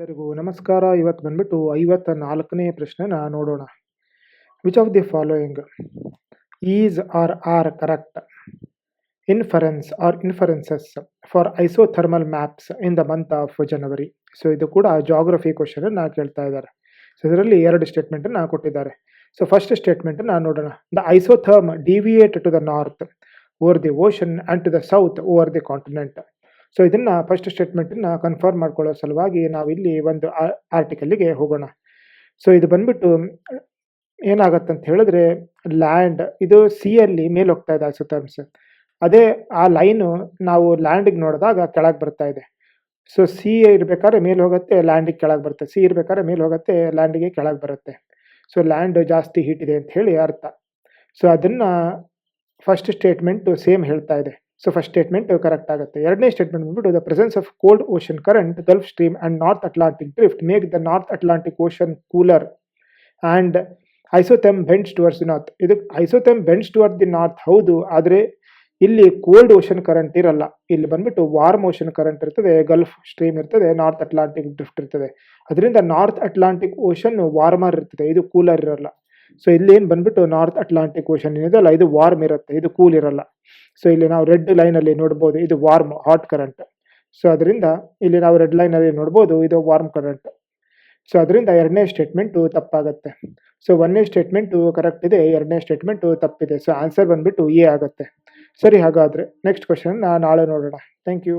ಎಲ್ಲರಿಗೂ ನಮಸ್ಕಾರ. ಇವತ್ತು ಬಂದ್ಬಿಟ್ಟು ಐವತ್ತ ನಾಲ್ಕನೇ ಪ್ರಶ್ನೆನ ನೋಡೋಣ. Which of the following is are are correct inference or inferences for isothermal maps in the month of January so ಇದು ಕೂಡ ಜಾಗ್ರಫಿ ಕ್ವಶನ್ ಕೇಳ್ತಾ ಇದ್ದಾರೆ. ಸೊ ಇದರಲ್ಲಿ ಎರಡು ಸ್ಟೇಟ್ಮೆಂಟನ್ನು ಕೊಟ್ಟಿದ್ದಾರೆ. ಸೊ ಫಸ್ಟ್ ಸ್ಟೇಟ್ಮೆಂಟನ್ನು ನೋಡೋಣ. The isotherm deviate to the north over the ocean and to the south over the continent so ಇದನ್ನ ಫಸ್ಟ್ ಸ್ಟೇಟ್ಮೆಂಟನ್ನು ಕನ್ಫರ್ಮ್ ಮಾಡ್ಕೊಳ್ಳೋ ಸಲುವಾಗಿ ನಾವಿಲ್ಲಿ ಒಂದು ಆರ್ಟಿಕಲ್ಗೆ ಹೋಗೋಣ. ಸೊ ಇದು ಬಂದ್ಬಿಟ್ಟು ಏನಾಗತ್ತೆ ಅಂತ ಹೇಳಿದ್ರೆ ಲ್ಯಾಂಡ್ ಇದು ಸಿಯಲ್ಲಿ ಮೇಲೆ ಹೋಗ್ತಾ ಇದೆ ಐಸೋಥರ್ಮ್ಸ್ ಅದೇ ಆ ಲೈನು ನಾವು ಲ್ಯಾಂಡಿಗೆ ನೋಡಿದಾಗ ಕೆಳಗೆ ಬರ್ತಾ ಇದೆ. ಸೊ ಸಿ ಇರ್ಬೇಕಾದ್ರೆ ಮೇಲೆ ಹೋಗುತ್ತೆ ಲ್ಯಾಂಡಿಗೆ ಕೆಳಗೆ ಬರುತ್ತೆ. ಸಿ ಇರ್ಬೇಕಾದ್ರೆ ಮೇಲೆ ಹೋಗುತ್ತೆ ಲ್ಯಾಂಡಿಗೆ ಕೆಳಗೆ ಬರುತ್ತೆ. ಸೊ ಲ್ಯಾಂಡ್ ಜಾಸ್ತಿ ಹೀಟ್ ಇದೆ ಅಂತ ಹೇಳಿ ಅರ್ಥ. ಸೊ ಅದನ್ನ ಫಸ್ಟ್ ಸ್ಟೇಟ್ಮೆಂಟು ಸೇಮ್ ಹೇಳ್ತಾ ಇದೆ. ಸೊ ಫಸ್ಟ್ ಸ್ಟೇಟ್ಮೆಂಟ್ ಕರೆಕ್ಟ್ ಆಗುತ್ತೆ. ಎರಡನೇ ಸ್ಟೇಟ್ಮೆಂಟ್ ಬಂದ್ಬಿಟ್ಟು the presence of cold ocean current Gulf Stream and North Atlantic drift make the North Atlantic ocean cooler and isotherm bends towards the north ಇದು isotherm bends toward the north ಹೌದು, ಆದರೆ ಇಲ್ಲಿ cold ocean current ಇರಲ್ಲ. ಇಲ್ಲಿ ಬಂದ್ಬಿಟ್ಟು warm ocean current ಇರ್ತದೆ Gulf Stream ಇರ್ತದೆ North Atlantic drift ಇರ್ತದೆ. ಅದರಿಂದ ನಾರ್ತ್ ಅಟ್ಲಾಂಟಿಕ್ ಓಷನ್ ವಾರ್ಮರ್ ಇರ್ತದೆ, ಇದು ಕೂಲರ್ ಇರಲ್ಲ. ಸೊ ಇಲ್ಲಿ ಏನು ಬಂದ್ಬಿಟ್ಟು ನಾರ್ತ್ ಅಟ್ಲಾಂಟಿಕ್ ಓಷನ್ ಏನಿದೆಯಲ್ಲ ಇದು ವಾರ್ಮ್ ಇರುತ್ತೆ, ಇದು ಕೂಲ್ ಇರಲ್ಲ. ಸೊ ಇಲ್ಲಿ ನಾವು ರೆಡ್ ಲೈನಲ್ಲಿ ನೋಡ್ಬೋದು, ಇದು ವಾರ್ಮ್ ಹಾಟ್ ಕರೆಂಟ್ ಸೊ ಅದರಿಂದ ಇಲ್ಲಿ ನಾವು ರೆಡ್ ಲೈನಲ್ಲಿ ನೋಡ್ಬೋದು, ಇದು ವಾರ್ಮ್ ಕರೆಂಟ್ ಸೊ ಅದರಿಂದ ಎರಡನೇ ಸ್ಟೇಟ್ಮೆಂಟು ತಪ್ಪಾಗುತ್ತೆ. ಸೊ ಒಂದನೇ ಸ್ಟೇಟ್ಮೆಂಟು ಕರೆಕ್ಟ್ ಇದೆ, ಎರಡನೇ ಸ್ಟೇಟ್ಮೆಂಟು ತಪ್ಪಿದೆ. ಸೊ ಆನ್ಸರ್ ಬಂದ್ಬಿಟ್ಟು ಎ ಆಗುತ್ತೆ. ಸರಿ, ಹಾಗಾದರೆ ನೆಕ್ಸ್ಟ್ ಕ್ವಶನ್ ನಾಳೆ ನೋಡೋಣ. Thank you